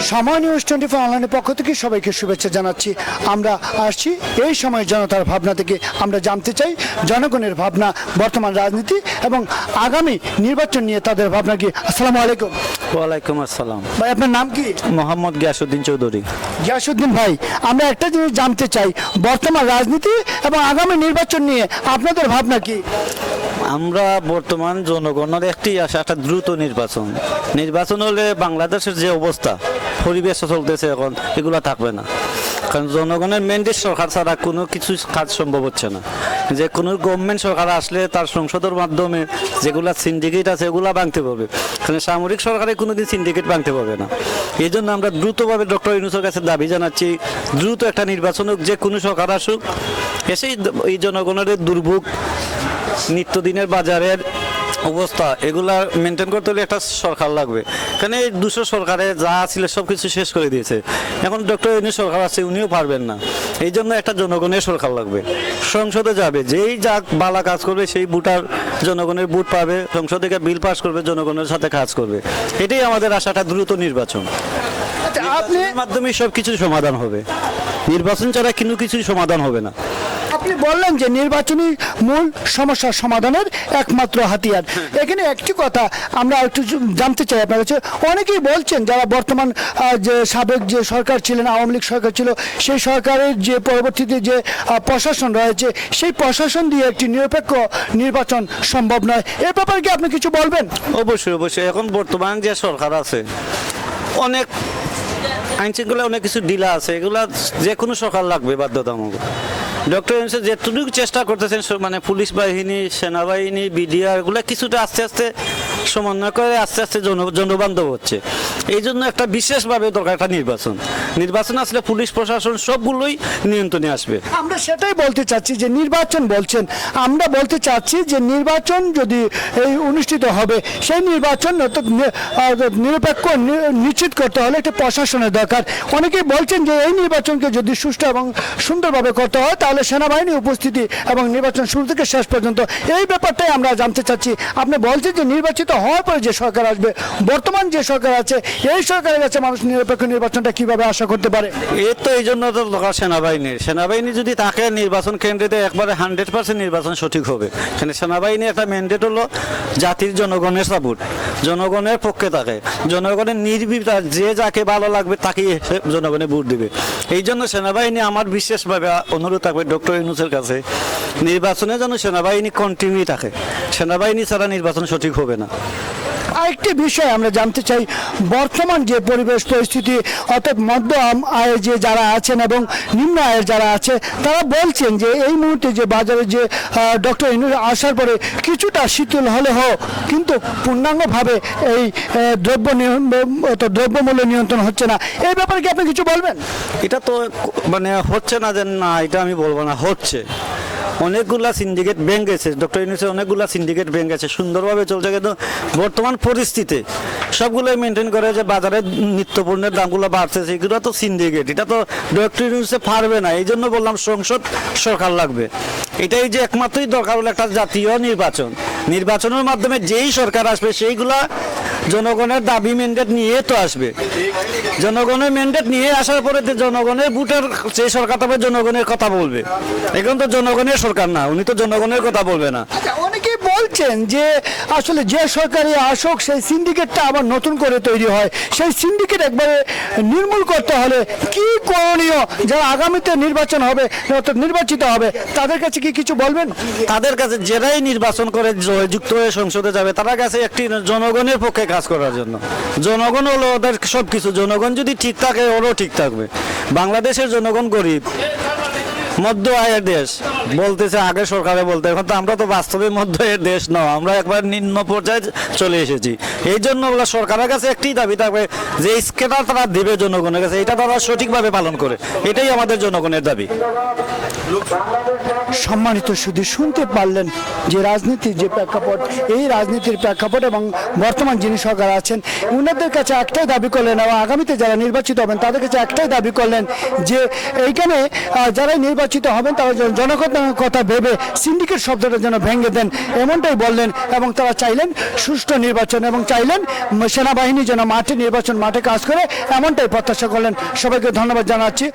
সময় news twenty four অনলাইনের পক্ষ থেকে সবাইকে শুভেচ্ছা জানাচ্ছি। আমরা আসছি এই সময় জনতার ভাবনা থেকে। আমরা জানতে চাই জনগণের ভাবনা বর্তমান রাজনীতি এবং আগামী নির্বাচন নিয়ে তাদের ভাবনা কি। আসসালামু আলাইকুম। ওয়ালাইকুম আসসালাম। ভাই আপনার নাম কি? মোহাম্মদ গিয়াসুদ্দিন চৌধুরী। গিয়াসুদ্দিন ভাই আমরা একটা জিনিস জানতে চাই। বর্তমান রাজনীতি এবং আগামী নির্বাচন নিয়ে আপনাদের ভাবনা কি? আমরা বর্তমান জনগণের একটি আশা একটা দ্রুত নির্বাচন। নির্বাচন হলে বাংলাদেশের যে অবস্থা পরিবেশ চলতেছে এখন, এগুলো থাকবে না। কারণ জনগণের ম্যান্ডেট সরকার, ছাড়া কোনো কিছু কাজ সম্ভব হচ্ছে না। যে কোনো গভর্নমেন্ট সরকার আসলে তার সংসদের মাধ্যমে যেগুলো সিন্ডিকেট আছে, এগুলা ভাঙতে পারবে। কারণ সামরিক সরকারে কোনো দিন সিন্ডিকেট ভাঙতে পারবে না। এই জন্য আমরা দ্রুতভাবে ডক্টর ইউনুসের কাছে দাবি জানাচ্ছি, দ্রুত একটা নির্বাচন হোক, যে কোনো সরকার আসুক, এসেই এই জনগণের দুর্ভোগ নিত্যদিনের বাজারের অবস্থা এগুলা মেনটেন করতে হলে একটা সরকার লাগবে। কেন এই দুশো সরকারে যা ছিল সব কিছু শেষ করে দিয়েছে? এখন ডক্টর ইউনি সরকার আছে উনিও পারবেন না। এই জন্য একটা জনগণের সরকার লাগবে। সংসদে যাবে যেই যা বালা কাজ করবে সেই বুটার জনগণের বুট পাবে সংসদ থেকে বিল পাস করবে জনগণের সাথে কাজ করবে। এটাই আমাদের আশাটা দ্রুত নির্বাচন। আচ্ছা আপনি মাধ্যমে সব কিছু সমাধান হবে। নির্বাচন ছাড়া কিন্তু কিছুই সমাধান হবে না। আপনি বললেন যে নির্বাচনী মূল সমস্যার সমাধানের একমাত্র হাতিয়ার। এখানে একটি কথা আমরা একটু জানতে চাই আপনার কাছে। অনেকেই বলছেন, যারা বর্তমান যে সাবেক যে সরকার ছিলেন, আওয়ামী লীগ সরকার ছিল, সেই সরকারের যে পরবর্তীতে যে প্রশাসন রয়েছে, সেই প্রশাসন দিয়ে একটি নিরপেক্ষ নির্বাচন সম্ভব নয়। এ ব্যাপারে কি আপনি কিছু বলবেন? অবশ্যই অবশ্যই। এখন বর্তমান যে সরকার আছে, অনেক আইন শৃঙ্খলা অনেক কিছু ডিলা আছে। এগুলা যে কোনো সরকার লাগবে বাধ্যতামূলক। ডক্টর ইউনুস যেটুকু চেষ্টা করতেছেন মানে পুলিশ বাহিনী, সেনাবাহিনী, বিডিআর, এগুলো কিছুটা আস্তে আস্তে সমন্বয় করে আস্তে আস্তে জন, জনবান্ধব হচ্ছে। এই জন্য একটা বিশেষভাবে দরকার একটা নির্বাচন। নির্বাচন আসলে পুলিশ, প্রশাসন সবগুলোই নিয়ন্ত্রণে আসবে। আমরা সেটাই বলতে চাচ্ছি যে নির্বাচন বলছেন। আমরা বলতে চাচ্ছি যে নির্বাচন যদি এই অনুষ্ঠিত হবে, সেই নির্বাচন নিরপেক্ষ নিশ্চিত করতে হলে একটি প্রশাসনের দরকার। অনেকেই বলছেন যে এই নির্বাচনকে যদি সুষ্ঠু এবং সুন্দরভাবে করতে হয়, তাহলে সেনাবাহিনী উপস্থিতি এবং নির্বাচন শুরু থেকে শেষ পর্যন্ত এই ব্যাপারটাই আমরা জানতে চাচ্ছি। আপনি বলছেন যে নির্বাচিত হওয়ার পরে যে সরকার আসবে, বর্তমান যে সরকার আছে এই সরকারের কাছে মানুষ নিরপেক্ষ নির্বাচনটা কীভাবে আশা করতে পারে? এর তো এই জন্য তো দরকার সেনাবাহিনীর। সেনাবাহিনী যদি থাকে নির্বাচন কেন্দ্রে একবারে হান্ড্রেড পার্সেন্ট নির্বাচন সঠিক হবে। এখানে সেনাবাহিনী একটা ম্যান্ডেট হলো জাতির জনগণের সাপোর্ট জনগণের পক্ষে থাকে জনগণের নির্বিচার, যে যাকে ভালো লাগবে তাকেই সে জনগণে ভোট দিবে। এই জন্য সেনাবাহিনী আমার বিশেষভাবে অনুরোধ থাকবে ডক্টর ইউনুসের কাছে, নির্বাচনে যেন সেনাবাহিনী কন্টিনিউ থাকে। সেনাবাহিনী ছাড়া নির্বাচন সঠিক হবে না। আরেকটি বিষয় আমরা জানতে চাই, বর্তমান যে পরিবেশ পরিস্থিতি, অর্থাৎ মধ্য আয়ের যে যারা আছেন এবং নিম্ন আয়ের যারা আছে, তারা বলছেন যে এই মুহূর্তে যে বাজারে যে ডক্টর ইনুর আসার পরে কিছুটা শীতল হলে হোক কিন্তু পূর্ণাঙ্গভাবে এই দ্রব্য দ্রব্যমূল্য নিয়ন্ত্রণ হচ্ছে না। এই ব্যাপারে কি আপনি কিছু বলবেন? এটা তো মানে হচ্ছে না যে না, এটা আমি বলব না, হচ্ছে। অনেকগুলা সিন্ডিকেট ব্যাংক গেছে ডক্টর ইউনুসে অনেকগুলা সিন্ডিকেট ব্যাংক গেছে সুন্দরভাবে চলছে। কিন্তু বর্তমান পরিস্থিতি, সবগুলোই মেনটেন করে যে বাজারে নিত্যপণ্যের দামগুলো বাড়ছে। সেগুলো তো সিন্ডিকেট এটা তো ডক্টর ইউনুসে পারবে না। এই জন্য বললাম সংসদ, সরকার লাগবে। এটাই যে একমাত্রই দরকার হলো একটা জাতীয় নির্বাচন। নির্বাচনের মাধ্যমে যেই সরকার আসবে, সেইগুলা জনগণের দাবি ম্যান্ডেট নিয়ে তো আসবে। জনগণের ম্যান্ডেট নিয়ে আসার পরে জনগণের ভোটের সেই সরকার তবে জনগণের কথা বলবে। এখন তো জনগণের সরকার না, উনি তো জনগণের কথা বলবে না। আচ্ছা বলছেন যে আসলে যে সরকারি আসক, সেই সিন্ডিকেটটা আবার নতুন করে তৈরি হয়। সেই সিন্ডিকেট একবারে নির্মূল করতে হলে কি করণীয়? যারা আগামীতে নির্বাচন হবে অর্থাৎ নির্বাচিত হবে, তাদের কাছে কি কিছু বলবেন? তাদের কাছে যারাই নির্বাচন করে যুক্ত হয়ে সংসদে যাবে তারা কাছে একটি জনগণের পক্ষে কাজ করার জন্য। জনগণ হলো ওদের সব কিছু জনগণ যদি ঠিক থাকে, ওরও ঠিক থাকবে। বাংলাদেশের জনগণ গরিব। মধ্য আয়ের দেশ। বলতেছে আগে সরকারে বলতে, এখন তো আমরা তো বাস্তবে মধ্য আয়ের দেশ নয় আমরা একবার নিম্ন পর্যায়ে চলে এসেছি। এই জন্য সরকারের কাছে একটি দাবি থাকবে যে স্কেটার তারা দেবে জনগণের কাছে, এটা তারা সঠিকভাবে পালন করে। এটাই আমাদের জনগণের দাবি। সম্মানিত শুধু শুনতে পারলেন যে রাজনীতির যে প্রেক্ষাপট, এই রাজনীতির প্রেক্ষাপট এবং বর্তমান যিনি সরকার আছেন, উনাদের কাছে একটাই দাবি করলেন এবং আগামীতে যারা নির্বাচিত হবেন, তাদের কাছে একটাই দাবি করলেন যে এইখানে যারাই নির্বাচিত হবেন, তারা জনগণের কথা ভেবে সিন্ডিকেট শব্দটা যেন ভেঙে দেন, এমনটাই বললেন এবং তারা চাইলেন সুষ্ঠু নির্বাচন এবং চাইলেন সেনাবাহিনী যেন মাঠে নির্বাচন, মাঠে কাজ করে, এমনটাই প্রত্যাশা করলেন। সবাইকে ধন্যবাদ জানাচ্ছি।